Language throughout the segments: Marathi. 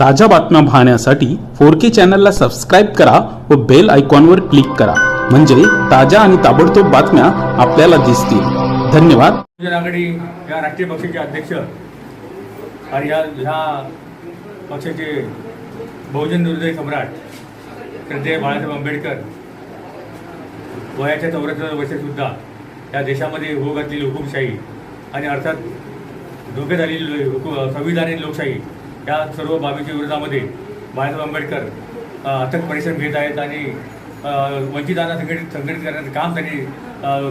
ताज्या बातम्या पाहण्यासाठी फोर के चॅनलला सबस्क्राईब करा व बेल आयकॉनवर क्लिक करा. म्हणजे ताज्या आणि ताबडतोब बातम्या आपल्याला दिसतील. धन्यवाद. बहुजन आघाडी या राष्ट्रीय पक्षाचे अध्यक्ष आणि या ह्या पक्षाचे बहुजन हृदय सम्राट श्रद्धेय बाळासाहेब आंबेडकर वयाच्या चौऱ्याहत्तर वर्षातसुद्धा या देशामध्ये हो घातलेली हुकुमशाही आणि अर्थात धोक्यात आलेली हुकु संविधानिक लोकशाही या सर्व बाबीच्या विरोधामध्ये बाळासाहेब आंबेडकर अथक परिश्रम घेत आहेत आणि वंचितांना संघटित संघटित करण्याचं काम त्यांनी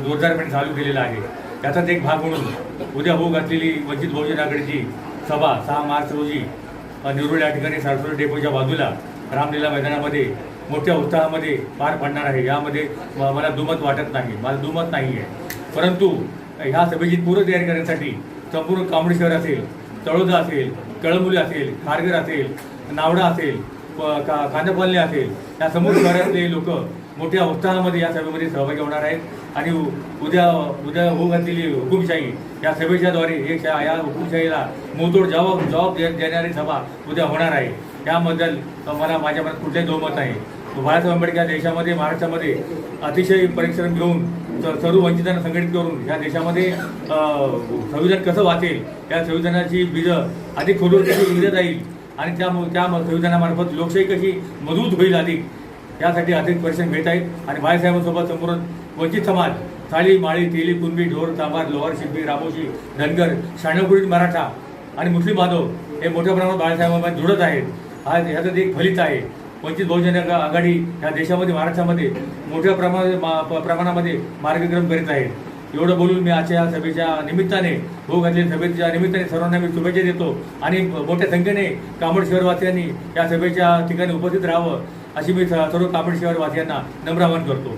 जोरदारपणे चालू केलेलं आहे. त्याचाच एक भाग म्हणून उद्या होऊ घातलेली वंचित बहुजन आघाडीची सभा सहा मार्च रोजी निरुळ या ठिकाणी सरस्वती डेपोच्या बाजूला रामलीला मैदानामध्ये मोठ्या उत्साहामध्ये पार पडणार आहे. यामध्ये मला दुमत वाटत नाही. मला दुमत नाही आहे परंतु ह्या सभेची पूर्वतयारी करण्यासाठी संपूर्ण कांबडी शहर असेल तळोदा असेल कळमुली असेल खारघर असेल नावडा असेल व का कांदपाल्ले असेल या समोर शहरातले लोक मोठ्या उत्साहामध्ये या सभेमध्ये सहभागी होणार आहेत. आणि उ- उद्या उद्या होऊ घातलेली हुकुमशाही या सभेच्याद्वारे हे या या हुकुमशाहीला मोतोड जबाब जबाब दे- देणारी सभा उद्या होणार आहे. याबद्दल मला माझ्या मनात कुठलेही दोमत नाही. बाळासाहेब आंबेडकर देशामध्ये महाराष्ट्रामध्ये अतिशय परिश्रम घेऊन सर्व वंचितांना संघटित करून ह्या देशामध्ये संविधान कसं वाचेल या संविधानाची बीजं अधिक खोलवर कशी विरत जाईल आणि त्या त्या संविधानामार्फत लोकशाही कशी मजबूत होईल अधिक यासाठी अधिक परिश्रम घेत आहेत. आणि बाळासाहेबांसोबत संपूर्ण वंचित समाज थाळी माळी तेली कुणबी ढोर तांबार लोहार शिंपी रामोशी धनगर शाणकुळी मराठा आणि मुस्लिम बांधव हे मोठ्या प्रमाणात बाळासाहेबांना जुळत आहेत. हा ह्याचं एक फलित आहे. वंचित बहुजन आघाडी या देशामध्ये महाराष्ट्रामध्ये मोठ्या प्रमाणामध्ये मा- प- प्रमाणामध्ये मार्गक्रम करीत आहेत. एवढं बोलून मी आजच्या या सभेच्या निमित्ताने भाऊ घातलेल्या सभेच्या निमित्ताने सर्वांना मी शुभेच्छा देतो आणि मोठ्या संख्येने कामड शहरवासियांनी या सभेच्या ठिकाणी उपस्थित राहावं अशी मी स- सर्व कामड शहरवासियांना नम्र आवाहन करतो.